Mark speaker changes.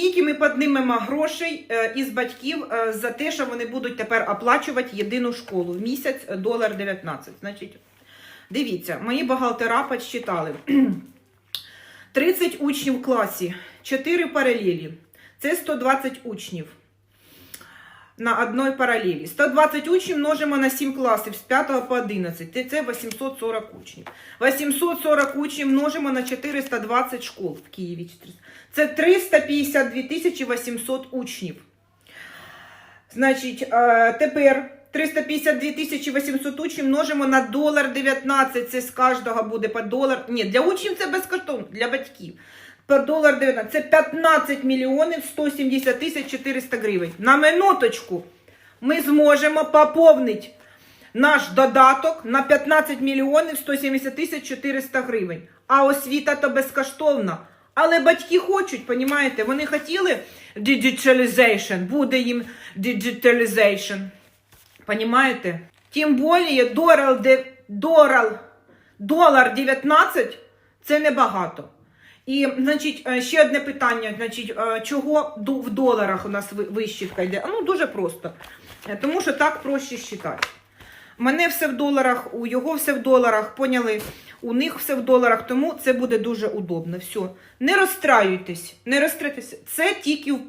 Speaker 1: скільки ми піднімемо грошей е, із батьків е, за те, що вони будуть тепер оплачувати єдину школу в місяць долар 19. Значить, дивіться, мої бухгалтера підсчитали. 30 учнів в класі, 4 паралелі. Це 120 учнів на одній паралелі. 120 учнів множимо на 7 класів з 5 по 11. Це- Це 840 учнів. 840 учнів множимо на 420 школ в Києві. Це 352 тисячі 800 учнів. Значить, тепер 352 тисячі 800 учнів множимо на долар 19. Це з кожного буде по долар. Ні, для учнів це безкоштовно, для батьків. Долар 19. Це 15 мільйонів 170 тисяч 400 гривень. На минуточку ми зможемо поповнити наш додаток на 15 мільйонів 170 тисяч 400 гривень. А освіта то безкоштовна. Але батьки хочуть, понімаєте, вони хотіли digitalization, буде їм digitalization. Понімаєте? Тим більше долар, долар 19 це небагато. І, значить, е, ще одне питання, значить, е, чого в доларах у нас вищівка йде? Ну, дуже просто. Е, Тому що так проще считати. Мене все в доларах, у його все в доларах, поняли? У них все в доларах, тому це буде дуже удобно. Все. Не розстраюйтесь, не розстраюйтесь. Це тільки в